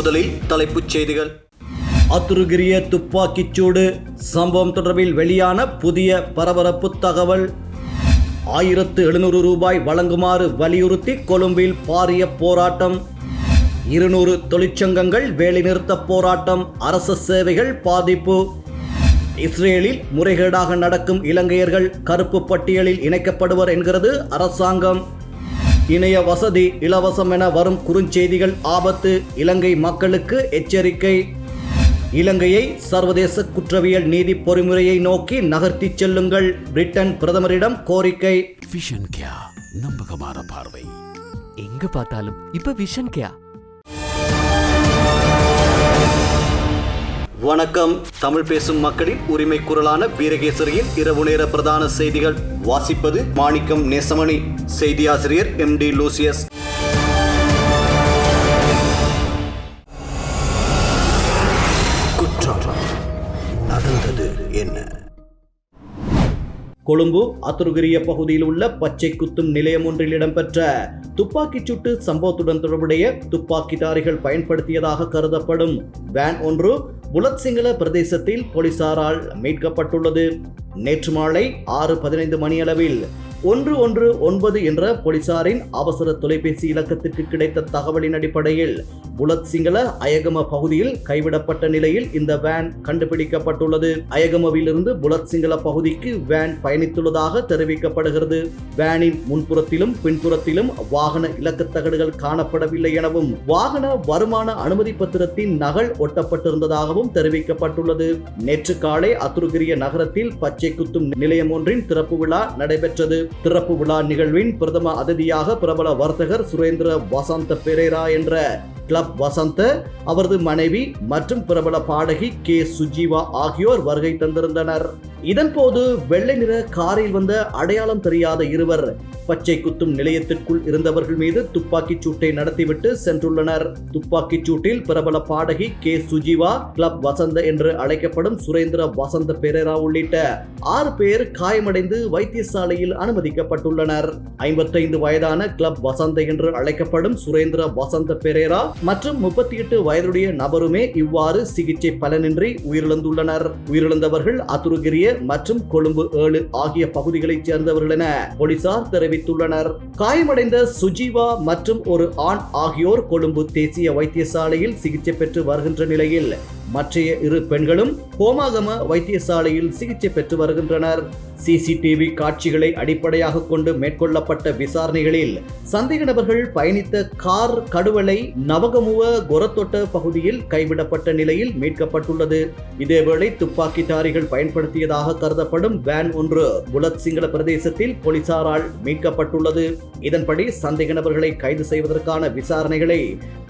முதலில் தலைப்புச் செய்திகள். அத்துருகிரிய துப்பாக்கிச்சூடு சம்பவம் தொடர்பில் வெளியான புதிய பரபரப்பு தகவல். ஆயிரத்து எழுநூறு ரூபாய் வழங்குமாறு வலியுறுத்தி கொழும்பில் பாரிய போராட்டம். இருநூறு தொழிற்சங்கங்கள் வேலைநிறுத்த போராட்டம் அரச சேவைகள் பாதிப்பு. இஸ்ரேலில் முறைகேடாக நடக்கும் இலங்கையர்கள் கருப்பு பட்டியலில் இணைக்கப்படுவர் என்கிறது அரசாங்கம். இணைய வசதி இலவசம் என வரும் குறுஞ்செய்திகள் ஆபத்து இலங்கை மக்களுக்கு எச்சரிக்கை. இலங்கையை சர்வதேச குற்றவியல் நீதி பொறிமுறையை நோக்கி நகர்த்திச் செல்லுங்கள் பிரிட்டன் பிரதமரிடம் கோரிக்கை. விஷன் கியா நம்பகமான பார்வை. எங்க பார்த்தாலும் இப்ப விஷன் கேயா வணக்கம். தமிழ் பேசும் மக்களின் உரிமை குரலான வீரகேசரியின் இரவு நேர பிரதான செய்திகள். வாசிப்பது மாணிக்கம் நேசமணி செய்தியாசிரியர் எம் டி லூசியஸ். குற்றம் நடந்தது என்ன? கொழும்பு அத்துருகிரிய பகுதியில் உள்ள பச்சை குத்தும் நிலையம் ஒன்றில் இடம்பெற்ற துப்பாக்கிச் சூட்டு சம்பவத்துடன் தொடர்புடைய துப்பாக்கிதாரிகள் பயன்படுத்தியதாக கருதப்படும் வேன் ஒன்று புலத்சிங்கள பிரதேசத்தில் போலீசாரால் மீட்கப்பட்டுள்ளது. நேற்று மாலை ஆறு பதினைந்து மணியளவில் ஒன்று ஒன்று ஒன்பது என்ற போலீசாரின் அவசர தொலைபேசி இலக்கத்திற்கு கிடைத்த தகவலின் அடிப்படையில் புலத் சிங்கள அயகம பகுதியில் கைவிடப்பட்ட நிலையில் இந்த வேன் கண்டுபிடிக்கப்பட்டுள்ளது. அயகமவிலிருந்து புலத் சிங்கள பகுதிக்கு வேன் பயணித்துள்ளதாக தெரிவிக்கப்படுகிறது. வேனின் முன்புறத்திலும் பின்புறத்திலும் வாகன இலக்கத் தகடுகள் காணப்படவில்லை எனவும் வாகன வருமான அனுமதி பத்திரத்தின் நகல் ஒட்டப்பட்டிருந்ததாகவும் தெரிவிக்கப்பட்டுள்ளது. நேற்று காலை அத்துருகிரிய நகரத்தில் பச்சை குத்தும் நிலையம் ஒன்றின் திறப்பு விழா நடைபெற்றது. திறப்பு விழா நிகழ்வின் பிரதம அதிதியாக பிரபல வர்த்தகர் சுரேந்திர வசந்த பெரேரா என்ற கிளப் வசந்த அவரது மனைவி மற்றும் பிரபல பாடகி கே. சுஜீவா ஆகியோர் வருகை தந்திருந்தனர். இதன்போது வெள்ளை நிற காரில் வந்த அடையாளம் தெரியாத இருவர் பச்சை குத்தும் நிலையத்திற்குள் இருந்தவர்கள் மீது துப்பாக்கிச் சூட்டை நடத்திவிட்டு சென்றுள்ளனர். துப்பாக்கிச் சூட்டில் பிரபல பாடகி கே. சுஜீவா கிளப் வசந்த என்று அழைக்கப்படும் சுரேந்திர வசந்த பெரேரா உள்ளிட்ட ஆறு பேர் காயமடைந்து வைத்தியசாலையில் அனுமதிக்கப்பட்டுள்ளனர். ஐம்பத்தைந்து வயதான கிளப் வசந்த என்று அழைக்கப்படும் சுரேந்திர வசந்த பெரேரா மற்றும் முப்பத்தி எட்டு வயதுடைய நபருமே இவ்வாறு சிகிச்சை பலனின்றி உயிரிழந்துள்ளனர். உயிரிழந்தவர்கள் அத்துருகிரிய மற்றும் கொழும்பு ஏழு ஆகிய பகுதிகளைச் சேர்ந்தவர்கள் என போலீசார் தெரிவித்துள்ளனர். காயமடைந்த சுஜீவா மற்றும் ஒரு ஆண் ஆகியோர் கொழும்பு தேசிய வைத்தியசாலையில் சிகிச்சை பெற்று வருகின்ற நிலையில் மற்றைய இரு பெண்களும் கோமாகம வைத்தியசாலையில் சிகிச்சை பெற்று வருகின்றனர். சிசிடிவி காட்சிகளை அடிப்படையாக கொண்டு மேற்கொள்ளப்பட்ட விசாரணைகளில் சந்தேக நபர்கள் பயணித்த கார் கடுவலை நவகமுவ கொரத்தொட்ட பகுதியில் கைவிடப்பட்ட நிலையில் மீட்கப்பட்டுள்ளது. இதேவேளை துப்பாக்கிதாரிகள் பயன்படுத்தியதாக கருதப்படும் வேன் ஒன்று புலத் சிங்கள பிரதேசத்தில் போலீசாரால் மீட்கப்பட்டுள்ளது. இதன்படி சந்தேக நபர்களை கைது செய்வதற்கான விசாரணைகளை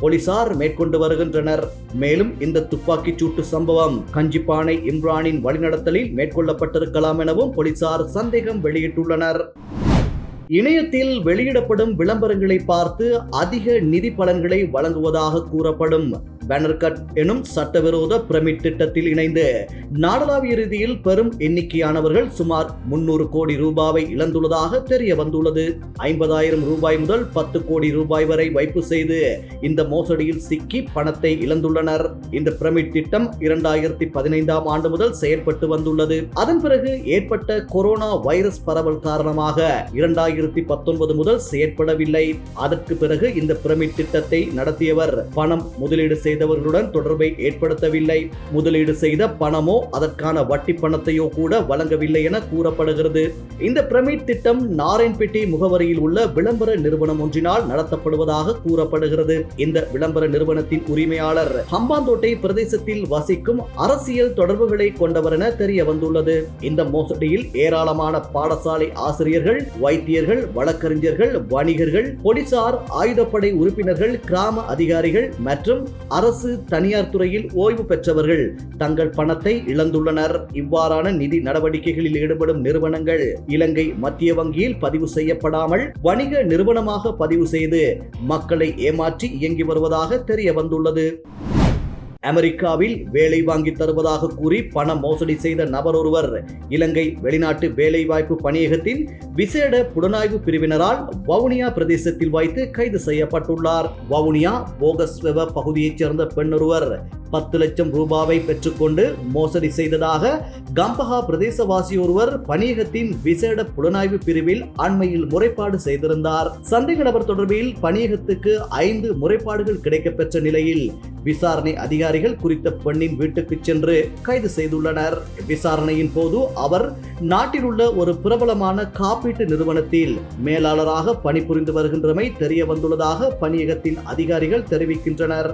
போலீசார் மேற்கொண்டு வருகின்றனர். மேலும் இந்த துப்பாக்கி சூட்டு சம்பவம். கஞ்சிப்பானை இம்ரானின் வழிநடத்தலில் மேற்கொள்ளப்பட்டிருக்கலாம் எனவும் போலீசார் சந்தேகம் வெளியிட்டுள்ளனர். இணையத்தில் வெளியிடப்படும் விளம்பரங்களை பார்த்து அதிக நிதி பலன்களை வழங்குவதாக கூறப்படும். பேனர் கட் எனும் சட்டவிரோத பிரமிட் திட்டத்தில் இணைந்து நாடளாவிய ரீதியில் பெரும் எண்ணிக்கையானவர்கள் சுமார் முன்னூறு கோடி ரூபாவை இழந்துள்ளதாக தெரிய வந்துள்ளது. ஐம்பதாயிரம் ரூபாய் முதல் பத்து கோடி ரூபாய் வரை வைப்பு செய்து இந்த மோசடியில் சிக்கி பணத்தை இழந்துள்ளனர். இந்த பிரமிட் திட்டம் இரண்டாயிரத்தி பதினைந்தாம் ஆண்டு முதல் செயல்பட்டு வந்துள்ளது. அதன் பிறகு ஏற்பட்ட கொரோனா வைரஸ் பரவல் காரணமாக இரண்டாயிரத்தி பத்தொன்பது முதல் செயற்படவில்லை. அதற்கு பிறகு இந்த பிரமிட் திட்டத்தை நடத்தியவர் பணம் முதலீடு செய்தவர்களுடன் தொடர்பை ஏற்படுத்தவில்லை. முதலீடு செய்த பணமோ அதற்கான வட்டி பணத்தையோ கூட வழங்கவில்லை என கூறப்படுகிறது. இந்த பிரமிட் திட்டம் நாராயண்பேட்டை முகவரியில் உள்ள விளம்பர நிறுவனம் ஒன்றினால் நடத்தப்படுவதாக கூறப்படுகிறது. இந்த விளம்பர நிறுவனத்தின் உரிமையாளர் ஹம்பாந்தோட்டை பிரதேசத்தில் வசிக்கும் அரசியல் தொடர்புகளை கொண்டவர் என தெரிய வந்துள்ளது இந்த மோசடியில் ஏராளமான பாடசாலை ஆசிரியர்கள் வைத்தியர்கள் வழக்கறிஞர்கள் வணிகர்கள் போலீசார் ஆயுதப்படை உறுப்பினர்கள் கிராம அதிகாரிகள் மற்றும் அரசு தனியார் துறையில் ஓய்வு பெற்றவர்கள் தங்கள் பணத்தை இழந்துள்ளனர். இவ்வாறான நிதி நடவடிக்கைகளில் ஈடுபடும் நிறுவனங்கள் இலங்கை மத்திய வங்கியில் பதிவு செய்யப்படாமல் வணிக நிறுவனமாக பதிவு செய்து மக்களை ஏமாற்றி இயங்கி வருவதாக தெரிய வந்துள்ளது அமெரிக்காவில் வேலை வாங்கி தருவதாக கூறி பண மோசடி செய்த நபர் ஒருவர் இலங்கை வெளிநாட்டு வேலைவாய்ப்பு பணியகத்தின் விசேட புலனாய்வு பிரிவினரால் வவுனியா பிரதேசத்தில் வைத்து கைது செய்யப்பட்டுள்ளார். வவுனியா போகஸ்வெவ பகுதியைச் சேர்ந்த பெண்ணொருவர் பத்து லட்சம் ரூபாவை பெற்றுக்கொண்டு மோசடி செய்ததாக கம்பஹா பிரதேசவாசி ஒருவர் பணியகத்தின் விசேட புலனாய்வு பிரிவில் அண்மையில் முறைப்பாடு செய்திருந்தார். சந்தேக நபர் தொடர்பில் பணியகத்துக்கு ஐந்து முறைப்பாடுகள் கிடைக்கப்பெற்ற நிலையில் விசாரணை அதிகாரி அதிகாரிகள் குறித்த பெண்ணின் வீட்டுக்கு சென்று கைது செய்துள்ளனர். விசாரணையின் போது அவர் நாட்டில் உள்ள ஒரு பிரபலமான காப்பீட்டு நிறுவனத்தில் மேலாளராக பணிபுரிந்து வருகின்றமை தெரிய வந்துள்ளதாக பணியகத்தின் அதிகாரிகள் தெரிவிக்கின்றனர்.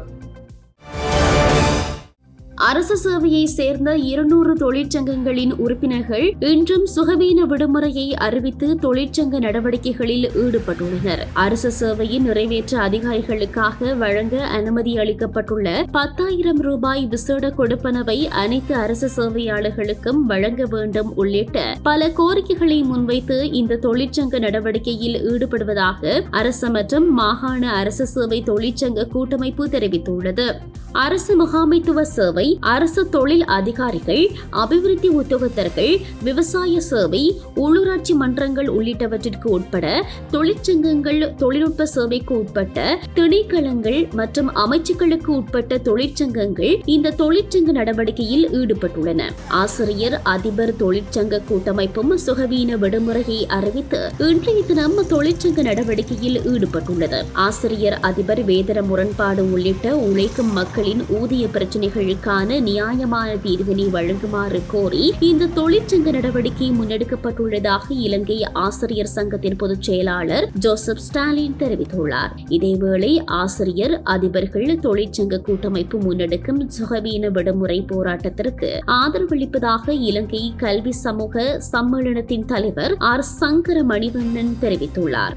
அரசு சேவையை சேர்ந்த இருநூறு தொழிற்சங்கங்களின் உறுப்பினர்கள் இன்றும் சுகவீன விடுமுறையை அறிவித்து தொழிற்சங்க நடவடிக்கைகளில் ஈடுபட்டுள்ளனர். அரசு சேவையை நிறைவேற்ற அதிகாரிகளுக்காக வழங்க அனுமதி அளிக்கப்பட்டுள்ள பத்தாயிரம் ரூபாய் விசேட கொடுப்பனவை அனைத்து அரசு சேவையாளர்களுக்கும் வழங்க வேண்டும் உள்ளிட்ட பல கோரிக்கைகளை முன்வைத்து இந்த தொழிற்சங்க நடவடிக்கையில் ஈடுபடுவதாக அரசு மற்றும் மாகாண அரசு சேவை தொழிற்சங்க கூட்டமைப்பு தெரிவித்துள்ளது. அரசு முகாமைத்துவ சேவை அரசு தொழில் அதிகாரிகள் அபிவிருத்தி உத்தியோகத்தர்கள் விவசாய சேவை உள்ளூராட்சி மன்றங்கள் உள்ளிட்டவற்றிற்கு உட்பட தொழிற்சங்கங்கள் தொழில்நுட்ப சேவைக்கு உட்பட்ட திணைக்களங்கள் மற்றும் அமைச்சுக்களுக்கு உட்பட்ட தொழிற்சங்கங்கள் இந்த தொழிற்சங்க நடவடிக்கையில் ஈடுபட்டுள்ளன. ஆசிரியர் அதிபர் தொழிற்சங்க கூட்டமைப்பும் சுகவீன விடுமுறையை அறிவித்து இன்றைய தினம் தொழிற்சங்க நடவடிக்கையில் ஈடுபட்டுள்ளது. ஆசிரியர் அதிபர் வேதன முரண்பாடு உள்ளிட்ட உழைக்கும் மக்களின் ஊதிய பிரச்சினைகளுக்கான நியாயமான தீர்வினை வழங்குமாறு கோரி இந்த தொழிற்சங்க நடவடிக்கை முன்னெடுக்கப்பட்டுள்ளதாக இலங்கை ஆசிரியர் சங்கத்தின் பொதுச் செயலாளர் ஜோசப் ஸ்டாலின் தெரிவித்துள்ளார். இதேவேளை ஆசிரியர் அதிபர்கள் தொழிற்சங்க கூட்டமைப்பு முன்னெடுக்கும் சுகவீன விடுமுறை போராட்டத்திற்கு ஆதரவளிப்பதாக இலங்கை கல்வி சமூக சம்மேளனத்தின் தலைவர் ஆர் சங்கர மணிவண்ணன் தெரிவித்துள்ளார்.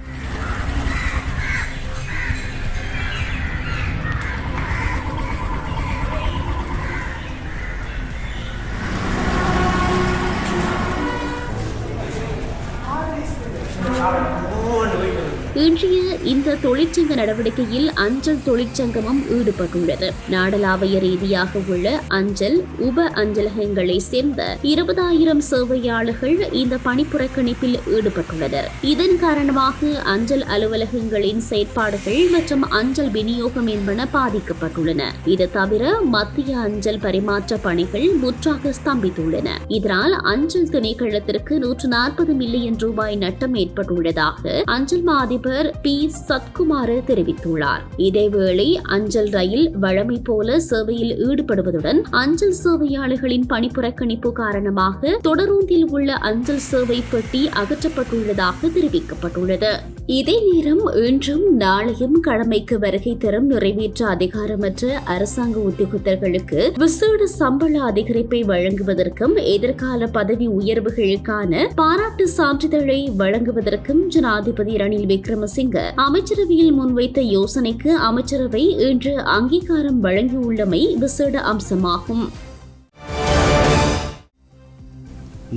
இந்த தொழிற்சங்க நடவடிக்கையில் அஞ்சல் தொழிற்சங்கமும் ஈடுபட்டுள்ளது. நாடளாவிய ரீதியாக உள்ள அஞ்சல் உப அஞ்சலகங்களை சேர்ந்த இருபதாயிரம் சேவையாளர்கள் இந்த பணிப்புறக்கணிப்பில் ஈடுபட்டுள்ளனர். இதன் காரணமாக அஞ்சல் அலுவலகங்களின் செயற்பாடுகள் மற்றும் அஞ்சல் விநியோகம் என்பன பாதிக்கப்பட்டுள்ளன. இது தவிர மத்திய அஞ்சல் பரிமாற்ற பணிகள் முற்றாக ஸ்தம்பித்துள்ளன. இதனால் அஞ்சல் திணைக்களத்திற்கு நூற்று நாற்பது மில்லியன் ரூபாய் நட்டம் ஏற்பட்டுள்ளதாக அஞ்சல் மாதிபர் பி சத்குமார் தெரிவித்துள்ளார். இதேவேளை அஞ்சல் ரயில் வழமை போல சேவையில் ஈடுபடுவதுடன் அஞ்சல் சேவையாளர்களின் பணிப்புறக்கணிப்பு காரணமாக தொடரூந்தில் உள்ள அஞ்சல் சேவை பெட்டி அகற்றப்பட்டுள்ளதாக தெரிவிக்கப்பட்டுள்ளது. இதே நேரம் இன்றும் நாளையும் கடமைக்கு வருகை தரும் நிறைவேற்ற அதிகாரமற்ற அரசாங்க உத்தியோகத்தர்களுக்கு விசேட சம்பள அதிகரிப்பை வழங்குவதற்கும் எதிர்கால பதவி உயர்வுகளுக்கான பாராட்டு சான்றிதழை வழங்குவதற்கும் ஜனாதிபதி ரணில் விக்ரமசிங்க அமைச்சரவையில் முன்வைத்த யோசனைக்கு அமைச்சரவை இன்று அங்கீகாரம் வழங்கியுள்ளமை விசேட அம்சமாகும்.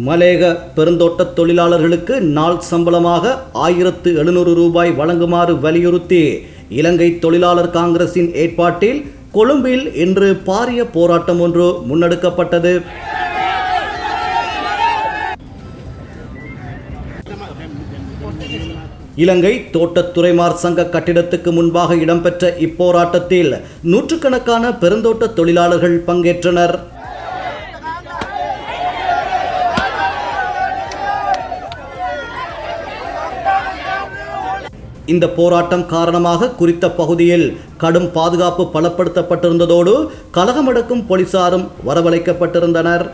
மலேக பெருந்தோட்ட தொழிலாளர்களுக்கு நாள் சம்பளமாக ஆயிரத்து எழுநூறு ரூபாய் வழங்குமாறு வலியுறுத்தி இலங்கை தொழிலாளர் காங்கிரசின் ஏற்பாட்டில் கொழும்பில் இன்று பாரிய போராட்டம் ஒன்று முன்னெடுக்கப்பட்டது. இலங்கை தோட்டத்துறைமார் சங்க கட்டிடத்துக்கு முன்பாக இடம்பெற்ற இப்போராட்டத்தில் நூற்றுக்கணக்கான பெருந்தோட்ட தொழிலாளர்கள் பங்கேற்றனர். இந்த போராட்டம் காரணமாக குறித்த பகுதியில் கடும் பாதுகாப்பு பலப்படுத்தப்பட்டிருந்ததோடு கலகமடக்கும் போலீசாரும் வரவழைக்கப்பட்டிருந்தனர்.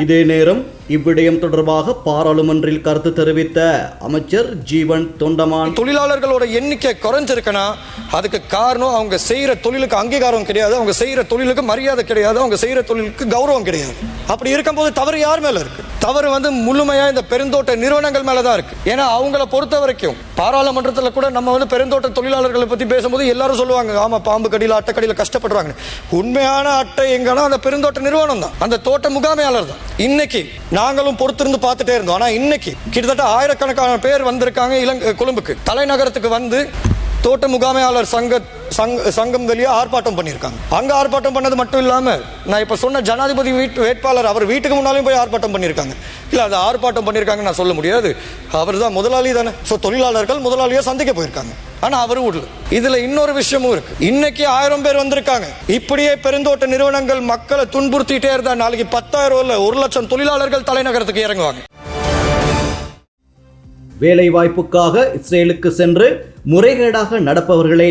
இதே நேரம் இவ்விடயம் தொடர்பாக பாராளுமன்றில் கருத்து தெரிவித்த அமைச்சர் ஜீவன் தொண்டமான். தொழிலாளர்களோட எண்ணிக்கை குறைஞ்சிருக்குன்னா அதுக்கு காரணம் அவங்க செய்யற தொழிலுக்கு அங்கீகாரம் கிடையாது அவங்க செய்யற தொழிலுக்கு மரியாதை கிடையாது அவங்க செய்யற தொழிலுக்கு கௌரவம் கிடையாது. அப்படி இருக்கும்போது தவறு யார் மேல இருக்கு? தவறு வந்து முழுமையா இந்த பெருந்தோட்ட நிறுவனங்கள் மேல தான் இருக்கு. ஏன்னா அவங்கள பொறுத்த வரைக்கும் பாராளுமன்றத்தில் கூட நம்ம வந்து பெருந்தோட்ட தொழிலாளர்களை பத்தி பேசும்போது எல்லாரும் சொல்லுவாங்க ஆமா பாம்பு கடியில் அட்டைக்கடியில் கஷ்டப்படுறாங்க உண்மையான அட்டை எங்கன்னா அந்த பெருந்தோட்ட நிறுவனம் தான். அந்த தோட்ட முகாமையாளர் தான். இன்னைக்கு நாங்களும் பொறுத்திருந்து பார்த்துட்டே இருந்தோம். ஆனா இன்னைக்கு கிட்டத்தட்ட ஆயிரக்கணக்கான பேர் வந்திருக்காங்க இலங்கை கொழும்புக்கு. தலைநகரத்துக்கு வந்து தோட்ட முகாமையாளர் சங்க சங்கம் வெளியே ஆர்ப்பாட்டம் பண்ணியிருக்காங்க. அங்கே ஆர்ப்பாட்டம் பண்ணது மட்டும் இல்லாமல் நான் இப்போ சொன்ன ஜனாதிபதி வீட்டு வேட்பாளர் அவர் வீட்டுக்கு முன்னாலையும் போய் ஆர்ப்பாட்டம் பண்ணியிருக்காங்க. இல்லை அது ஆர்ப்பாட்டம் பண்ணியிருக்காங்க நான் சொல்ல முடியாது. அவர் தான் முதலாளி தானே. ஸோ தொழிலாளர்கள் முதலாளியை சந்திக்க போயிருக்காங்க. ஆனால் அவர் விடல. இதில் இன்னொரு விஷயமும் இருக்கு. இன்னைக்கு ஆயிரம் பேர் வந்திருக்காங்க. இப்படியே பெருந்தோட்ட நிறுவனங்கள் மக்களை துன்புறுத்திட்டே இருந்தால் நாளைக்கு பத்தாயிரம் இல்லை ஒரு லட்சம் தொழிலாளர்கள் தலைநகரத்துக்கு இறங்குவாங்க. வேலைவாய்ப்புக்காக இஸ்ரேலுக்கு சென்று முறைகேடாக நடப்பவர்களை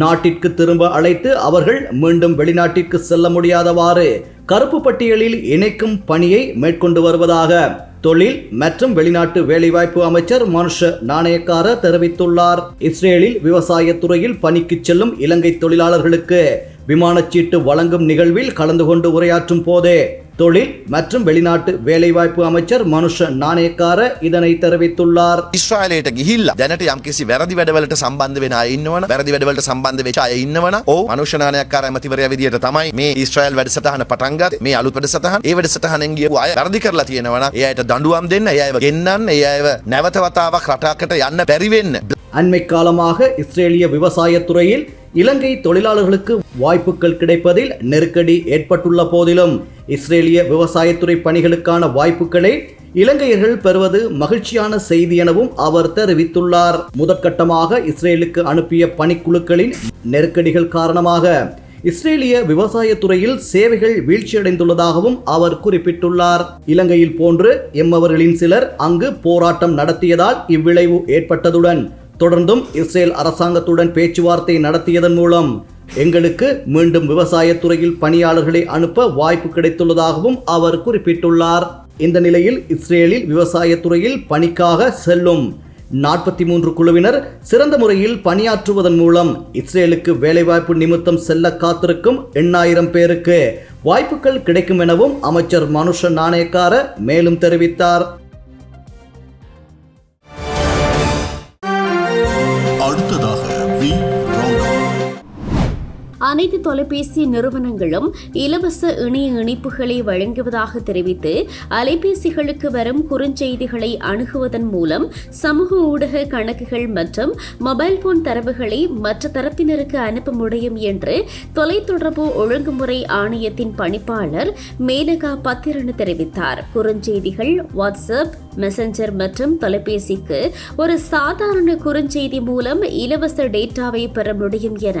நாட்டிற்கு திரும்ப அழைத்து அவர்கள் மீண்டும் வெளிநாட்டிற்கு செல்ல முடியாதவாறு கருப்பு பட்டியலில் இணைக்கும் பணியை மேற்கொண்டு வருவதாக தொழில் மற்றும் வெளிநாட்டு வேலைவாய்ப்பு அமைச்சர் மனுஷ நாணயக்கார தெரிவித்துள்ளார். இஸ்ரேலில் விவசாயத்துறையில் பணிக்கு செல்லும் இலங்கை தொழிலாளர்களுக்கு விமானச்சீட்டு வழங்கும் நிகழ்வில் கலந்து கொண்டு உரையாற்றும் போதே தொழில் மற்றும் வெளிநாட்டு வேலைவாய்ப்பு அமைச்சர் மனுஷ நாணயக்கார இதனை தெரிவித்துள்ளார் ඉස්්‍රාලයට ගිහිල්ල දැනට යම්කිසි වැරදි වැඩවලට සම්බන්ධ වෙන අය ඉන්නවන වැරදි වැඩවලට සම්බන්ධ වෙච්ච අය ඉන්නවන ඕ මනුෂ්‍යනායක්කාර ඇමතිවරය විදියට තමයි මේ ඉස්්‍රයිල් වැඩසටහන පටන්ගත් මේ අලුත් වැඩසටහන් ඒ වැඩසටහනෙන් ගිය අය වැරදි කරලා තියෙනවන එයට දඩුවම් දෙන්න ඒ අයව ගෙන්නන්න ඒ අයව නැවතවතාවක් රටාකට යන්න බැරිවෙන්න அண்மை காலமாக இஸ்ரேலிய விவசாயத் துறையில் இலங்கை தொழிலாளர்களுக்கு வாய்ப்புகள் கிடைப்பதில் நெருக்கடி ஏற்பட்டுள்ள போதிலும் இஸ்ரேலிய விவசாயத்துறை பணிகளுக்கான வாய்ப்புகளை இலங்கையர்கள் பெறுவது மகிழ்ச்சியான செய்தி எனவும் அவர் தெரிவித்துள்ளார். முதற்கட்டமாக இஸ்ரேலுக்கு அனுப்பிய பணிக்குழுக்களின் நெருக்கடிகள் காரணமாக இஸ்ரேலிய விவசாயத்துறையில் சேவைகள் வீழ்ச்சியடைந்துள்ளதாகவும் அவர் குறிப்பிட்டுள்ளார். இலங்கையில் போன்று எம்மவர்களின் சிலர் அங்கு போராட்டம் நடத்தியதால் இவ்விளைவு ஏற்பட்டதுடன் தொடர்ந்தும் இஸ்ரேல் அரசாங்கத்துடன் பேச்சுவார்த்தை நடத்தியதன் மூலம் எங்களுக்கு மீண்டும் விவசாயத்துறையில் பணியாளர்களை அனுப்ப வாய்ப்பு கிடைத்துள்ளதாகவும் அவர் குறிப்பிட்டுள்ளார். இந்த நிலையில் இஸ்ரேலில் விவசாயத்துறையில் பணிக்காக செல்லும் நாற்பத்தி மூன்று குழுவினர் சிறந்த முறையில் பணியாற்றுவதன் மூலம் இஸ்ரேலுக்கு வேலைவாய்ப்பு நிமித்தம் செல்ல காத்திருக்கும் எண்ணாயிரம் பேருக்கு வாய்ப்புகள் கிடைக்கும் எனவும் அமைச்சர் மனுஷ நாணயக்கார மேலும் தெரிவித்தார். அனைத்து தொலைபேசி நிறுவனங்களும் இலவச இணைய இணைப்புகளை வழங்குவதாக தெரிவித்து அலைபேசிகளுக்கு வரும் குறுஞ்செய்திகளை அணுகுவதன் மூலம் சமூக ஊடக கணக்குகள் மற்றும் மொபைல் போன் தரவுகளை மற்ற தரப்பினருக்கு அனுப்ப முடியும் என்று தொலைத்தொடர்பு ஒழுங்குமுறை ஆணையத்தின் பணிப்பாளர் மேனகா பத்திரன் தெரிவித்தார். குறுஞ்செய்திகள் வாட்ஸ்அப் மெசஞ்சர் மற்றும் தொலைபேசிக்கு ஒரு சாதாரண குறுஞ்செய்தி மூலம் இலவச டேட்டாவை பெற முடியும் என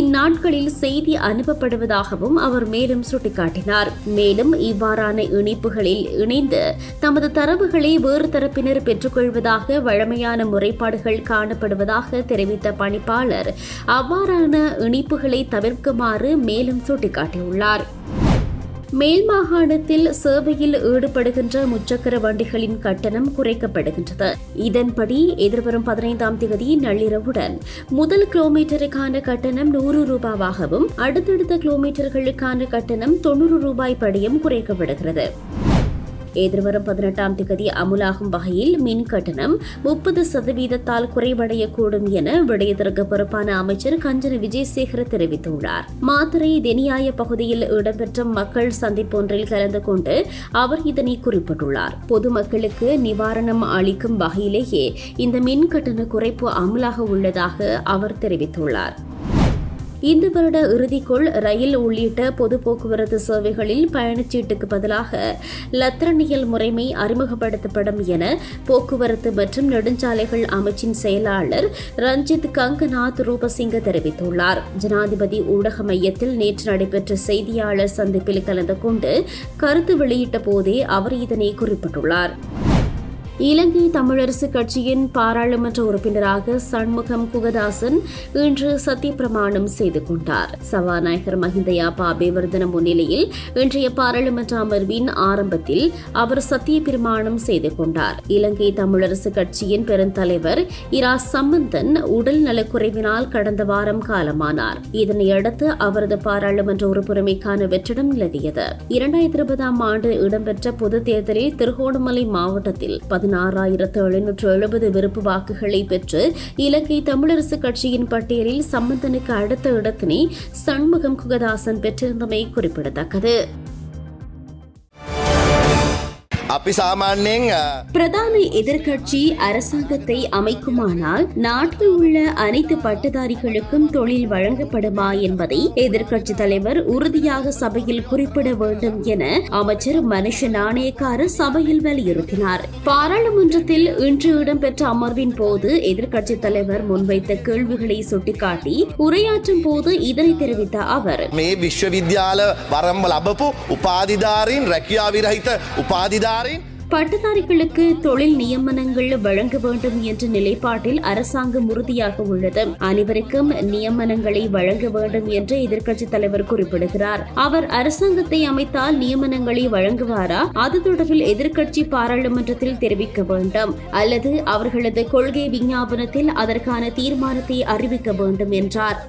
இந்நாட்களில் செய்தி அனுப்பப்படுவதாகவும் அவர் மேலும் சுட்டிக்காட்டினார். மேலும் இவ்வாறான இணைப்புகளில் இணைந்து தமது தரவுகளை வேறு தரப்பினர் பெற்றுக்கொள்வதாக வழமையான முறைப்பாடுகள் காணப்படுவதாக தெரிவித்த பணிப்பாளர் அவ்வாறான இணைப்புகளை தவிர்க்குமாறு மேலும் சுட்டிக்காட்டியுள்ளார். மேல் மாகாணத்தில் சேவையில் ஈடுபடுகின்ற முச்சக்கர வண்டிகளின் கட்டணம் குறைக்கப்படுகின்றது. இதன்படி எதிர்வரும் பதினைந்தாம் தேதி நள்ளிரவுடன் முதல் கிலோமீட்டருக்கான கட்டணம் நூறு ரூபாவாகவும் அடுத்தடுத்த கிலோமீட்டர்களுக்கான கட்டணம் தொண்ணூறு ரூபாய் படியும் குறைக்கப்படுகிறது. எதிர்வரும் பதினெட்டாம் திகதி அமுலாகும் வகையில் மின் கட்டணம் முப்பது சதவீதத்தால் குறைவடையக்கூடும் என விடயத்திற்கு பொறுப்பான அமைச்சர் கஞ்சன விஜயசேகர தெரிவித்துள்ளார். மாத்திரை தெனியாய பகுதியில் இடம்பெற்ற மக்கள் சந்திப்பொன்றில் கலந்து கொண்டு அவர் இதனை குறிப்பிட்டுள்ளார். பொதுமக்களுக்கு நிவாரணம் அளிக்கும் வகையிலேயே இந்த மின் கட்டண குறைப்பு அமலாக உள்ளதாக அவர் தெரிவித்துள்ளார். இந்த வருட இறுதிக்குள் ரயில் உள்ளிட்ட பொது போக்குவரத்து சேவைகளில் பயணச்சீட்டுக்கு பதிலாக லத்திரனியல் முறைமை அறிமுகப்படுத்தப்படும் என போக்குவரத்து மற்றும் நெடுஞ்சாலைகள் அமைச்சின் செயலாளர் ரஞ்சித் கங்கநாத் ரூபசிங்க தெரிவித்துள்ளார். ஜனாதிபதி ஊடக மையத்தில் நேற்று நடைபெற்ற செய்தியாளர் சந்திப்பில் கலந்து கொண்டு கருத்து வெளியிட்ட போதே அவர் இதனை குறிப்பிட்டுள்ளார். இலங்கை தமிழரசு கட்சியின் பாராளுமன்ற உறுப்பினராக சண்முகம் குகதாசன் இன்று சத்தியப்பிரமாணம் செய்து கொண்டார். சபாநாயகர் மஹிந்தயா பாபேவர்தன முன்னிலையில் இன்றைய பாராளுமன்ற அமர்வின் ஆரம்பத்தில் அவர் சத்திய பிரமாணம் செய்து கொண்டார். இலங்கை தமிழரசு கட்சியின் பெருந்தலைவர் இரா சம்பந்தன் உடல் நலக்குறைவினால் கடந்த வாரம் காலமானார். இதனையடுத்து அவரது பாராளுமன்ற உறுப்புரிமைக்கான வெற்றிடம் நிலவியது. இரண்டாயிரத்தி இருபதாம் ஆண்டு இடம்பெற்ற பொதுத் தேர்தலில் திருகோணமலை மாவட்டத்தில் பதினாறாயிரத்து எழுநூற்று எழுபது விருப்பு வாக்குகளை பெற்று இலங்கை தமிழரசு கட்சியின் பட்டியலில் சம்பந்தனுக்கு அடுத்த இடத்தினை சண்முகம் குகதாசன் பெற்றிருந்தமை குறிப்பிடத்தக்கது. අපි සාමාන්‍යයෙන් අ, பிரதான எதிர்க்கட்சி அரசாங்கத்தை அமைக்குமானால் நாட்டில் உள்ள அனைத்து பட்டதாரிகளுக்கும் தொழில் வழங்கப்படுமா என்பதை எதிர்க்கட்சி தலைவர் உறுதியாக சபையில் குறிப்பிட வேண்டும் என அமைச்சர் மனுஷ நாணயக்கார சபையில் வலியுறுத்தினார் பாராளுமன்றத்தில் இன்று இடம்பெற்ற அமர்வின் போது எதிர்க்கட்சி தலைவர் முன்வைத்த கேள்விகளை சுட்டிக்காட்டி உரையாற்றும் போது இதனை தெரிவித்த அவர் මේ විශ්වවිද්‍යාල වරම්ම ලබපු උපාධිධාරීන් රැකියා විරහිත exciting பட்டதாரிகளுக்கு தொழில் நியமனங்கள் வழங்க வேண்டும் என்ற நிலைப்பாட்டில் அரசாங்கம் உறுதியாக உள்ளது. அனைவருக்கும் நியமனங்களை வழங்க வேண்டும் என்று எதிர்க்கட்சித் தலைவர் குறிப்பிடுகிறார். அவர் அரசாங்கத்தை அமைத்தால் நியமனங்களை வழங்குவாரா? அது தொடர்பில் எதிர்க்கட்சி பாராளுமன்றத்தில் தெரிவிக்க வேண்டும். அல்லது அவர்களது கொள்கை விஞ்ஞாபனத்தில் அதற்கான தீர்மானத்தை அறிவிக்க வேண்டும் என்றார்.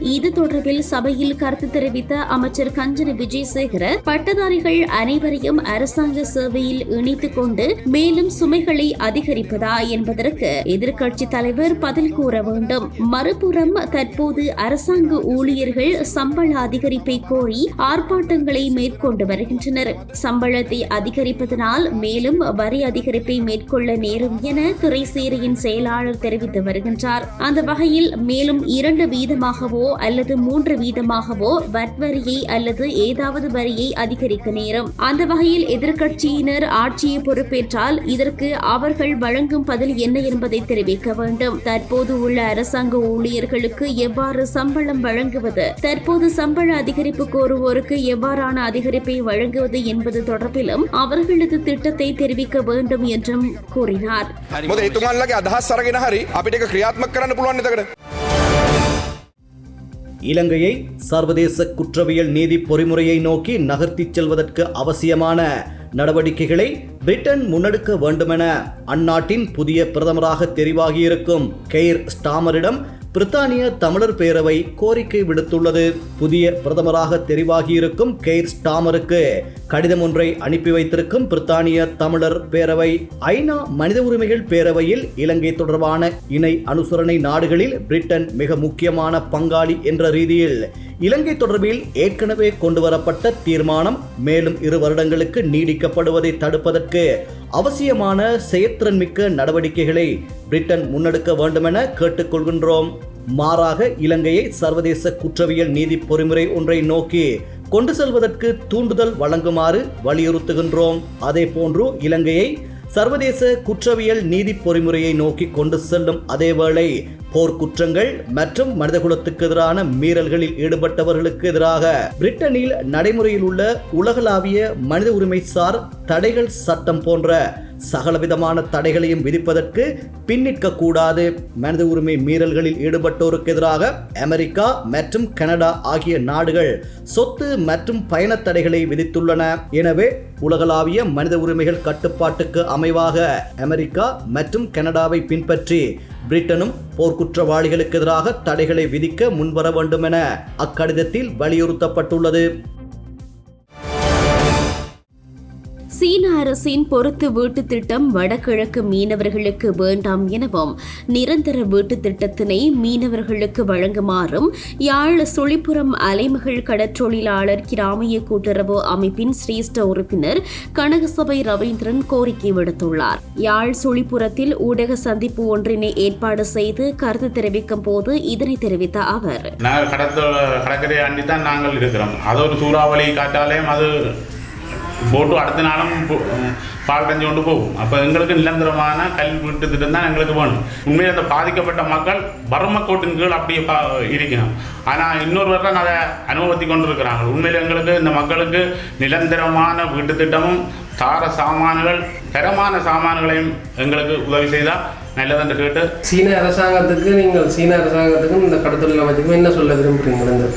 இது தொடர்பில் சபையில் கருத்து தெரிவித்த அமைச்சர் கன் ரஞ்சன விஜயசேகர பட்டதாரிகள் அனைவரையும் அரசாங்க சேவையில் இணைத்துக் கொண்டு மேலும் சுமைகளை அதிகரிப்பதா என்பதற்கு எதிர்க்கட்சி தலைவர் பதில் கூற வேண்டும். மறுபுறம் தற்போது அரசாங்க ஊழியர்கள் சம்பள அதிகரிப்பை கோரி ஆர்ப்பாட்டங்களை மேற்கொண்டு வருகின்றனர். சம்பளத்தை அதிகரிப்பதனால் மேலும் வரி அதிகரிப்பை மேற்கொள்ள நேரும் என துறைசேரியின் செயலாளர் தெரிவித்து வருகின்றார். அந்த வகையில் மேலும் இரண்டு வீதமாகவோ அல்லது மூன்று வீதமாகவோ வட்வரியை அல்லது அரசுக்கு ஏதாவது வரியை அதிகரிக்க நேரும். அந்த வகையில் எதிர்க்கட்சியினர் ஆட்சியை பொறுப்பேற்றால் இதற்கு அவர்கள் வழங்கும் பதில் என்ன என்பதை தெரிவிக்க வேண்டும். தற்போது உள்ள அரசாங்க ஊழியர்களுக்கு எவ்வாறு சம்பளம் வழங்குவது? தற்போது சம்பள அதிகரிப்பு கோருவோருக்கு எவ்வாறான அதிகரிப்பை வழங்குவது என்பது தொடர்பிலும் அவர்களது திட்டத்தை தெரிவிக்க வேண்டும் என்றும் கூறினார். இலங்கையை சர்வதேச குற்றவியல் நீதி பொறிமுறையை நோக்கி நகர்த்திச் செல்வதற்கு அவசியமான நடவடிக்கைகளை பிரிட்டன் முன்னெடுக்க வேண்டுமென அந்நாட்டின் புதிய பிரதமராக தெரிவாகியிருக்கும் கெய்ர் ஸ்டாமரிடம் பிரித்தானிய தமிழர் பேரவை கோரிக்கை விடுத்துள்ளது. புதிய பிரதமராக தெரிவாகியிருக்கும் கெய்ர் ஸ்டாமருக்கு கடிதம் ஒன்றை அனுப்பி வைத்திருக்கும் பிரித்தானிய தமிழர் பேரவை ஐநா மனித உரிமைகள் பேரவையில் இலங்கை தொடர்பான இணை அனுசரணை நாடுகளில் பிரிட்டன் மிக முக்கியமான பங்காளி என்ற ரீதியில் இலங்கை தொடர்பில் ஏற்கனவே கொண்டுவரப்பட்ட தீர்மானம் மேலும் இரு வருடங்களுக்கு நீடிக்கப்படுவதை தடுப்பதற்கு அவசியமான செயற்திறன்மிக்க நடவடிக்கைகளை பிரிட்டன் முன்னெடுக்க வேண்டுமென கேட்டுக்கொள்கின்றோம். மாறாக இலங்கையை சர்வதேச குற்றவியல் நீதி பொறிமுறை ஒன்றை நோக்கி கொண்டு செல்வதற்கு தூண்டுதல் வழங்குமாறு வலியுறுத்துகின்றோம். அதே போன்று இலங்கையை சர்வதேச குற்றவியல் நீதி பொறிமுறையை நோக்கி கொண்டு செல்லும் அதேவேளை போர்க்குற்றங்கள் மற்றும் மனிதகுலத்துக்கு எதிரான மீறல்களில் ஈடுபட்டவர்களுக்கு எதிராக பிரிட்டனில் நடைமுறையில் உள்ள உலகளாவிய மனித உரிமை சார் தடைகள் சட்டம் போன்ற சகலவிதமான தடைகளையும் விதிப்பதற்கு பின்னிற்க கூடாது மனித உரிமை மீறல்களில் ஈடுபட்டோருக்கு எதிராக அமெரிக்கா மற்றும் கனடா ஆகிய நாடுகள் சொத்து மற்றும் பயணத் தடைகளை விதித்துள்ளன. எனவே உலகளாவிய மனித உரிமைகள் கட்டுப்பாட்டுக்கு அமைவாக அமெரிக்கா மற்றும் கனடாவை பின்பற்றி பிரிட்டனும் போர்க்குற்றவாளிகளுக்கு எதிராக தடைகளை விதிக்க முன்வர வேண்டும் என அக்கடிதத்தில் வலியுறுத்தப்பட்டுள்ளது. சீன அரசின் பொறுத்து வீட்டு திட்டம் வடகிழக்கு மீனவர்களுக்கு வேண்டாம் எனவும் நிரந்தர வீட்டு திட்டத்தினை மீனவர்களுக்கு வழங்குமாறும் யாழ் சுழிப்புறம் அலைமகள் கடற்றொழிலாளர் கிராமிய கூட்டுறவு அமைப்பின் சிரேஷ்ட உறுப்பினர் கனகசபை ரவீந்திரன் கோரிக்கை விடுத்துள்ளார். யாழ் சுழிப்புறத்தில் ஊடக சந்திப்பு ஒன்றினை ஏற்பாடு செய்து கருத்து தெரிவிக்கும் போது இதனை தெரிவித்த அவர். நாங்கள் நாங்கள் இருக்கிறோம். அது ஒரு சூறாவளி காற்றாலேயும் அது போட்டு அடுத்த நாளும் பால் கஞ்சி கொண்டு போகும் அப்போ எங்களுக்கு நிரந்தரமான கல்வி வீட்டு திட்டம் தான் எங்களுக்கு வேணும் உண்மையில் அந்த பாதிக்கப்பட்ட மக்கள் வறுமை கோட்டின் கீழ் அப்படியே பா இருக்கணும் ஆனால் இன்னொரு வருடம் அதை அனுபவத்தி கொண்டு இருக்கிறாங்க உண்மையில் எங்களுக்கு இந்த மக்களுக்கு நிரந்தரமான வீட்டு திட்டமும் தார சாமான்கள் தரமான சாமான்களையும் எங்களுக்கு உதவி செய்தால் நல்லதென்று கேட்டு சீன அரசாங்கத்துக்கு நீங்கள் சீன அரசாங்கத்துக்கும் இந்த கடத்தொழில் அமைச்சுக்கும் என்ன சொல்ல விரும்புகிறீங்க இந்த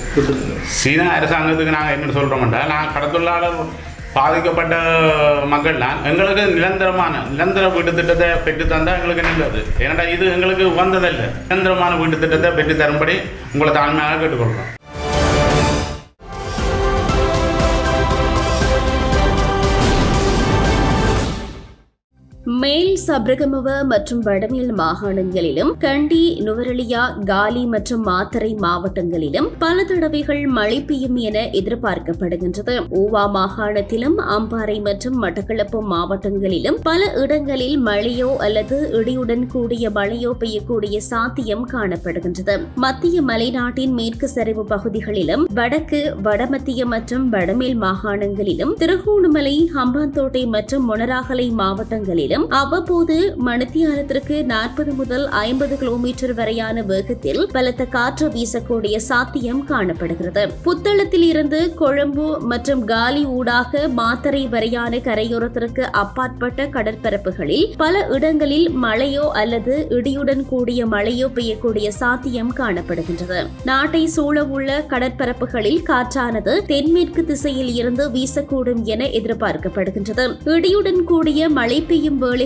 சீன அரசாங்கத்துக்கு நாங்கள் என்ன சொல்கிறோம்டா நான் கடத்தொழிலாளர் பாதிக்கப்பட்ட மக்கள்லாம் எங்களுக்கு நிரந்தரமான நிரந்தர வீட்டு திட்டத்தை பெற்று தந்தால் எங்களுக்கு நல்லது. ஏன்னா இது எங்களுக்கு வந்ததில்லை நிரந்தரமான வீட்டு திட்டத்தை பெற்று தரும்படி உங்களை தாழ்மையாக கேட்டுக்கொள்கிறோம். மேல் சப்ரகமுவ மற்றும் வடமேல் மாகாணங்களிலும் கண்டி நுவரெலியா காலி மற்றும் மாத்தறை மாவட்டங்களிலும் பல தடவைகள் மழை பெய்யும் என எதிர்பார்க்கப்படுகின்றது. ஓவா மாகாணத்திலும் அம்பாறை மற்றும் மட்டக்களப்பு மாவட்டங்களிலும் பல இடங்களில் மழையோ அல்லது இடியுடன் கூடிய மழையோ பெய்யக்கூடிய சாத்தியம் காணப்படுகின்றது. மத்திய மலைநாட்டின் மேற்கு சரிவு பகுதிகளிலும் வடக்கு வடமத்திய மற்றும் வடமேல் மாகாணங்களிலும் திருகோணமலை ஹம்பாந்தோட்டை மற்றும் மொனராகலை மாவட்டங்களிலும் அவ்வப்போது மணித்தியாலத்திற்கு நாற்பது முதல் ஐம்பது கிலோமீட்டர் வரையான வேகத்தில் பலத்த காற்று வீசக்கூடிய சாத்தியம் காணப்படுகிறது. புத்தளத்தில் இருந்து கொழும்பு மற்றும் காலி ஊடாக மாத்தரை வரையான கரையோரத்திற்கு அப்பாற்பட்ட கடற்பரப்புகளில் பல இடங்களில் மழையோ அல்லது இடியுடன் கூடிய மழையோ பெய்யக்கூடிய சாத்தியம் காணப்படுகின்றது. நாட்டை சூழவுள்ள கடற்பரப்புகளில் காற்றானது தென்மேற்கு திசையில் இருந்து வீசக்கூடும் என எதிர்பார்க்கப்படுகின்றது. இடியுடன் கூடிய மழை பெய்யும் வேளைகளில்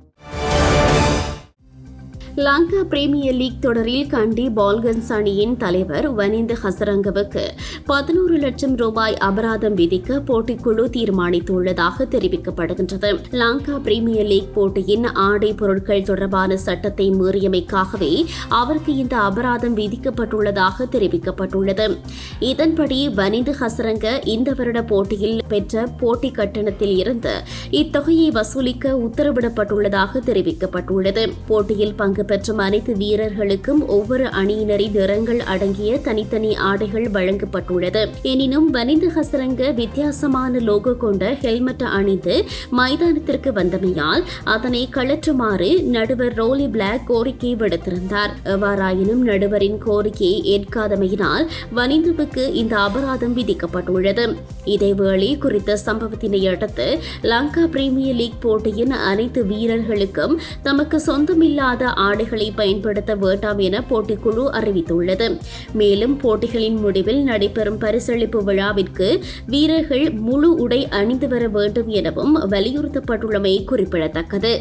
லங்கா பிரீமியர் லீக் தொடரில் கண்டி பால்கன்ஸ் அணியின் தலைவர் வனிந்து ஹசரங்கவுக்கு பதினோரு லட்சம் ரூபாய் அபராதம் விதிக்க போட்டிக்குழு தீர்மானித்துள்ளதாக தெரிவிக்கப்படுகின்றது. லங்கா பிரீமியர் லீக் போட்டியின் ஆடை பொருட்கள் தொடர்பான சட்டத்தை மீறியமைக்காகவே அவருக்கு இந்த அபராதம் விதிக்கப்பட்டுள்ளதாக தெரிவிக்கப்பட்டுள்ளது. இதன்படி வனிந்து ஹசரங்க இந்த வருட போட்டியில் பெற்ற போட்டி கட்டணத்தில் இருந்து இத்தொகையை வசூலிக்க உத்தரவிடப்பட்டுள்ளதாக தெரிவிக்கப்பட்டுள்ளது. போட்டியில் பங்கு பெற்ற அனைத்து வீரர்களுக்கும் ஒவ்வொரு அணியினரின் நிறங்கள் அடங்கிய தனித்தனி ஆடைகள் வழங்கப்பட்டுள்ளது. எனினும் வனிந்து ஹசரங்க வித்தியாசமான லோகோ கொண்ட ஹெல்மெட் அணிந்து மைதானத்திற்கு வந்தமையால் அதனை கழற்றுமாறு நடுவர் ரோலி பிளாக் கோரிக்கை விடுத்திருந்தார். எவ்வாறாயினும் நடுவரின் கோரிக்கையை ஏற்காதமையினால் வனிந்துவுக்கு இந்த அபராதம் விதிக்கப்பட்டுள்ளது. இதேவேளை குறித்த சம்பவத்தினை அடுத்து லங்கா பிரீமியர் லீக் போட்டியின் அனைத்து வீரர்களுக்கும் தமக்கு சொந்தமில்லாத ஆடைகளை பயன்படுத்த வேண்டாம் என போட்டிக்குழு அறிவித்துள்ளது. மேலும் போட்டிகளின் முடிவில் நடைபெறும் பரிசளிப்பு விழாவிற்கு வீரர்கள் முழு உடை அணிந்து வர வேண்டும் எனவும் வலியுறுத்தப்பட்டுள்ளமை குறிப்பிடத்தக்கது.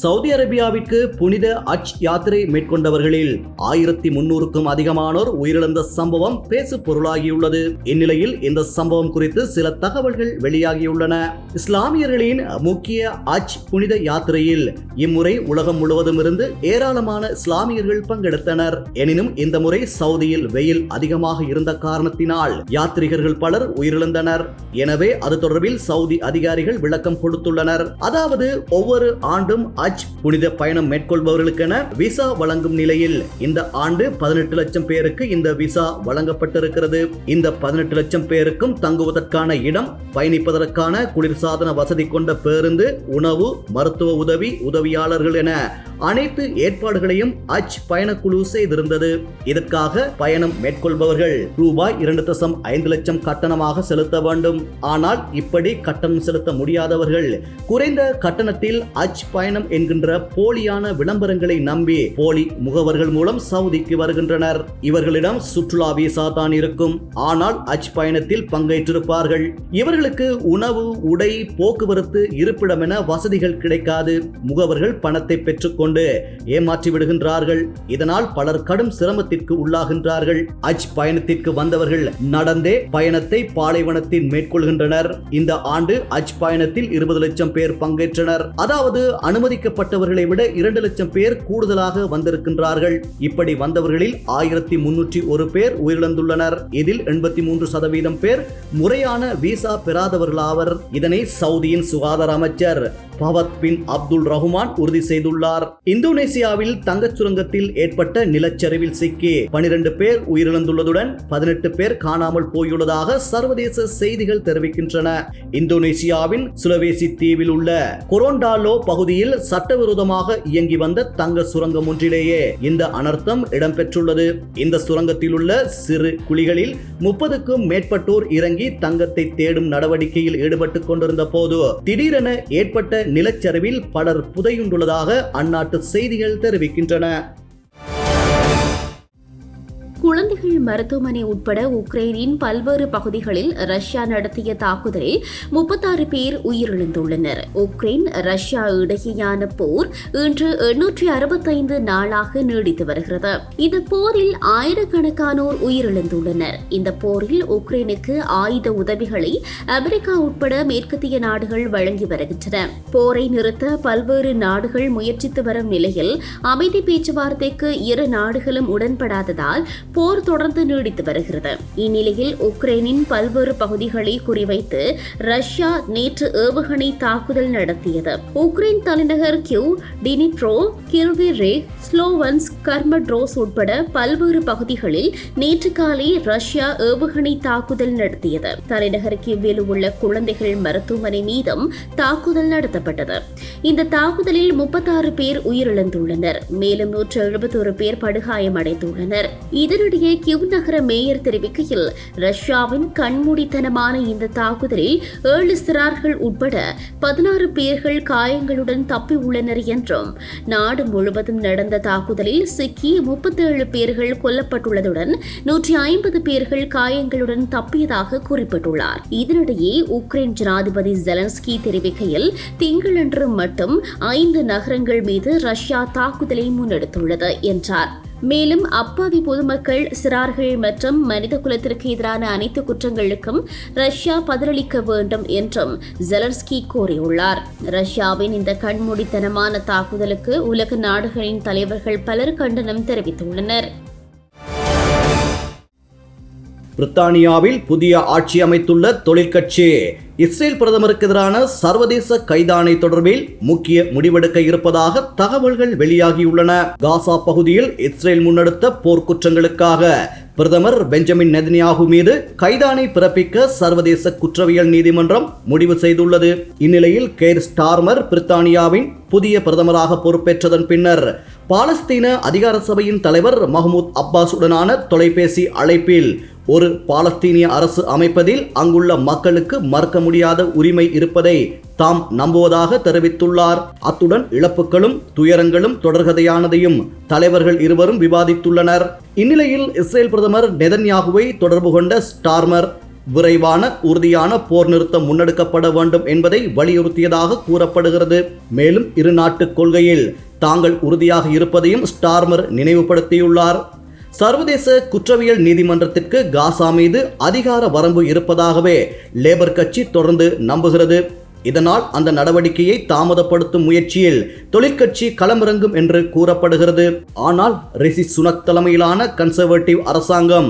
சவுதி அரேபியாவிற்கு புனித அஜ் யாத்திரை மேற்கொண்டவர்களில் ஆயிரத்தி முன்னூறுக்கும் அதிகமானோர் உயிரிழந்த சம்பவம் பேசு பொருளாகியுள்ளது. இந்நிலையில் இந்த சம்பவம் குறித்து சில தகவல்கள் வெளியாகியுள்ளன. இஸ்லாமியர்களின் முக்கிய அஜ் புனித யாத்திரையில் இம்முறை உலகம் முழுவதும் இருந்து ஏராளமான இஸ்லாமியர்கள் பங்கெடுத்தனர். எனினும் இந்த முறை சவுதியில் வெயில் அதிகமாக இருந்த காரணத்தினால் யாத்ரிகர்கள் பலர் உயிரிழந்தனர். எனவே அது தொடர்பில் சவுதி அதிகாரிகள் விளக்கம் கொடுத்துள்ளனர். அதாவது ஒவ்வொரு ஆண்டும் ஹஜ் புனித பயணம் மேற்கொள்பவர்களுக்கென விசா வழங்கும் நிலையில் இந்த ஆண்டு பதினெட்டு லட்சம் பேருக்கு இந்த விசா வழங்கப்பட்டிருக்கிறது. இந்த பதினெட்டு லட்சம் பேருக்கும் தங்குவதற்கான இடம் பயணிப்பதற்கான குளிர்சாதன வசதி கொண்ட பேருந்து உணவு மருத்துவ உதவி உதவியாளர்கள் என அனைத்து ஏற்பாடுகளையும் அஜ் பயணக்குழு செய்திருந்தது. இதற்காக பயணம் மேற்கொள்பவர்கள் ரூபாய் இரண்டு தசம் ஐந்து லட்சம் கட்டணமாக செலுத்த வேண்டும். ஆனால் இப்படி கட்டணம் செலுத்த முடியாதவர்கள் குறைந்த கட்டணத்தில் அச் பயணம் என்கின்ற போலியான விளம்பரங்களை நம்பி போலி முகவர்கள் மூலம் சவுதிக்கு வருகின்றனர். இவர்களிடம் சுற்றுலா விசா தான் இருக்கும். ஆனால் அஜ் பயணத்தில் பங்கேற்றிருப்பார்கள். இவர்களுக்கு உணவு உடை போக்குவரத்து இருப்பிடம் என வசதிகள் கிடைக்காது. முகவர்கள் பணத்தை பெற்றுக்கொண்டு ஏமாற்றி விடுகின்றார்கள். இதனால் பலர் கடும் சிரமத்திற்கு உள்ளாகின்றார்கள். அஜ் பயணத்திற்கு வந்தவர்கள் நடந்தே பயணத்தை பாலைவனத்தில் மேற்கொள்கின்றனர். இந்த ஆண்டு அஜ் பயணத்தில் இருபது லட்சம் பேர் பங்கேற்றனர். அதாவது அனுமதிக்க பாதிக்கப்பட்டவர்களை விட இரண்டு லட்சம் பேர் கூடுதலாக வந்திருக்கின்றார்கள். இப்படி வந்தவர்களில் ஆயிரத்தி முன்னூற்றி ஒரு பேர் உயிரிழந்துள்ளனர். இதில் எண்பத்தி மூன்று சதவீதம் பேர் முறையான விசா பெறாதவர்களாவர். இதனை சவுதியின் சுகாதார அமைச்சர் பவத் பின் அப்துல் ரஹ்மான் உறுதி செய்துள்ளார். இந்தோனேசியாவில் தங்கச் சுரங்கத்தில் ஏற்பட்ட நிலச்சரிவில் சிக்கி பனிரெண்டு பேர் உயிரிழந்துள்ளதுடன் பதினெட்டு பேர் காணாமல் போயுள்ளதாக சர்வதேச செய்திகள் தெரிவிக்கின்றன. இந்தோனேசியாவின் சுலவேசி தீவில் உள்ள கொரோண்டாலோ பகுதியில் சட்டவிரோதமாக இயங்கி வந்த தங்க சுரங்கம் ஒன்றிலேயே இந்த அனர்த்தம் இடம்பெற்றுள்ளது. இந்த சுரங்கத்தில் உள்ள சிறு குழிகளில் முப்பதுக்கும் மேற்பட்டோர் இறங்கி தங்கத்தை தேடும் நடவடிக்கையில் ஈடுபட்டுக் கொண்டிருந்த போது திடீரென ஏற்பட்ட நிலச்சரிவில் பலர் புதையுண்டுள்ளதாக அந்நாட்டு செய்திகள் தெரிவிக்கின்றன. குழந்தைகள் மருத்துவமனை உட்பட உக்ரைனின் பல்வேறு பகுதிகளில் ரஷ்யா நடத்திய தாக்குதலில் முப்பத்தாறு பேர் உயிரிழந்துள்ளனர். உக்ரைன் ரஷ்யா இடையேயான போர் இன்று எண்ணூற்றி அறுபத்தைந்து நாளாக நீடித்து வருகிறது. இந்த போரில் ஆயிரக்கணக்கானோர் உயிரிழந்துள்ளனர். இந்த போரில் உக்ரைனுக்கு ஆயுத உதவிகளை அமெரிக்கா உட்பட மேற்கத்திய நாடுகள் வழங்கி வருகின்றன. போரை நிறுத்த பல்வேறு நாடுகள் முயற்சித்து வரும் நிலையில் அமைதி பேச்சுவார்த்தைக்கு இரு நாடுகளும் உடன்படாததால் போர் தொடர்ந்து நீடித்து வருகிறது. இந்நிலையில் உக்ரைனின் பல்வேறு பகுதிகளை குறிவைத்து ரஷ்யா நேற்று ஏவுகணை தாக்குதல் நடத்தியது. உக்ரைன் தலைநகர் கியூ டினிட்ரோ கிர்விரே ஸ்லோவன்ஸ் கர்மட்ரோஸ் உட்பட பல்வேறு பகுதிகளில் நேற்று காலை ரஷ்யா ஏவுகணை தாக்குதல் நடத்தியது. தலைநகர் கிவ்வில் உள்ள குழந்தைகள் மருத்துவமனை மீதும் தாக்குதல் நடத்தப்பட்டது. இந்த தாக்குதலில் முப்பத்தாறு பேர் உயிரிழந்துள்ளனர். மேலும் நூற்று எழுபத்தோரு பேர் படுகாயமடைந்துள்ளனர். இதனிடையே கிவ் நகர மேயர் தெரிவிக்கையில் ரஷ்யாவின் கண்மூடித்தனமான இந்த தாக்குதலில் ஏழு சிறார்கள் உட்பட பதினாறு பேர்கள் காயங்களுடன் தப்பி உள்ளனர் என்றும் நாடு முழுவதும் நடந்த தாக்குதலில் சிக்கி முப்பத்தேழு பேர்கள் கொல்லப்பட்டுள்ளதுடன் நூற்றி ஐம்பது பேர்கள் காயங்களுடன் தப்பியதாக குறிப்பிட்டுள்ளார். இதனிடையே உக்ரைன் ஜனாதிபதி ஜெலன்ஸ்கி தெரிவிக்கையில் திங்களன்று மட்டும் ஐந்து நகரங்கள் மீது ரஷ்யா தாக்குதலை முன்னெடுத்துள்ளது என்றார். மேலும் அப்பாவி பொதுமக்கள் சிறார்கள் மற்றும் மனித குலத்திற்கு எதிரான அனைத்து குற்றங்களுக்கும் ரஷ்யா பதிலளிக்க வேண்டும் என்றும் ஜெலன்ஸ்கி கோரியுள்ளார் ரஷ்யாவின் இந்த கண்மூடித்தனமான தாக்குதலுக்கு உலக நாடுகளின் தலைவர்கள் பலர் கண்டனம் தெரிவித்துள்ளனர். பிரித்தானியாவில் புதிய ஆட்சி அமைத்துள்ள தொழிற்கட்சி இஸ்ரேல் பிரதமருக்கு எதிரான சர்வதேச கைதானை தொடர்பில் முக்கிய முடிவெடுக்க இருப்பதாக தகவல்கள் வெளியாகியுள்ளன. காசா பகுதியில் இஸ்ரேல் முன்னெடுத்த போர்க்குற்றங்களுக்காக பிரதமர் பெஞ்சமின் நெதன்யாகு மீது கைதானை பிறப்பிக்க சர்வதேச குற்றவியல் நீதிமன்றம் முடிவு செய்துள்ளது. இந்நிலையில் கேர் ஸ்டார்மர் பிரித்தானியாவின் புதிய பிரதமராக பொறுப்பேற்றதன் பின்னர் பாலஸ்தீன அதிகார சபையின் தலைவர் மஹமூத் அப்பாஸுடனான தொலைபேசி அழைப்பில் ஒரு பாலஸ்தீனிய அரசு அமைப்பதில் அங்குள்ள மக்களுக்கு மறுக்க முடியாத உரிமை இருப்பதை தாம் நம்புவதாக தெரிவித்துள்ளார். அத்துடன் இழப்புகளும் துயரங்களும் தொடர்கதையானதையும் தலைவர்கள் இருவரும் விவாதித்துள்ளனர். இந்நிலையில் இஸ்ரேல் பிரதமர் நெதன்யாகுவை தொடர்பு கொண்ட ஸ்டார்மர் விரைவான உறுதியான போர் நிறுத்தம் முன்னெடுக்கப்பட வேண்டும் என்பதை வலியுறுத்தியதாக கூறப்படுகிறது. மேலும் இரு நாட்டு கொள்கையில் தாங்கள் உறுதியாக இருப்பதையும் ஸ்டார்மர் நினைவுபடுத்தியுள்ளார். சர்வதேச குற்றவியல் நீதிமன்றத்திற்கு காசா மீது அதிகார வரம்பு இருப்பதாகவே லேபர் கட்சி தொடர்ந்து நம்புகிறது. இதனால் அந்த நடவடிக்கையை தாமதப்படுத்தும் முயற்சியில் தொழிற்கட்சி களமிறங்கும் என்று கூறப்படுகிறது. ஆனால் ரிஷி சுனக் தலைமையிலான கன்சர்வேட்டிவ் அரசாங்கம்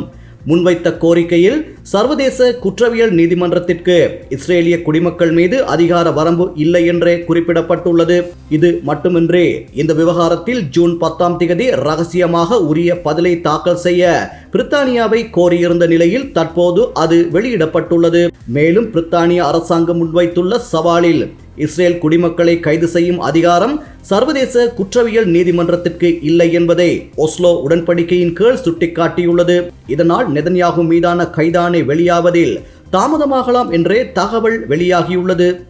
முன்வைத்த கோரிக்கையில் சர்வதேச குற்றவியல் நீதிமன்றத்திற்கு இஸ்ரேலிய குடிமக்கள் மீது அதிகார வரம்பு இல்லை என்றே குறிப்பிடப்பட்டுள்ளது. இது மட்டுமின்றி இந்த விவகாரத்தில் ஜூன் பத்தாம் தேதி ரகசியமாக உரிய பதிலை தாக்கல் செய்ய பிரித்தானியாவை கோரியிருந்த நிலையில் தற்போது அது வெளியிடப்பட்டுள்ளது. மேலும் பிரித்தானிய அரசாங்கம் முன்வைத்துள்ள சவாலில் இஸ்ரேல் குடிமக்களை கைது செய்யும் அதிகாரம் சர்வதேச குற்றவியல் நீதிமன்றத்திற்கு இல்லை என்பதை ஒஸ்லோ உடன்படிக்கையின் கீழ் சுட்டிக்காட்டியுள்ளது. இதனால் நெதன்யாகு மீதான கைதான வெளியாவதில் தாமதமாகலாம் என்றே தகவல் வெளியாகியுள்ளது.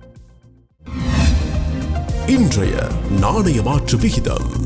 இன்றைய நாணய மாற்று விகிதம்.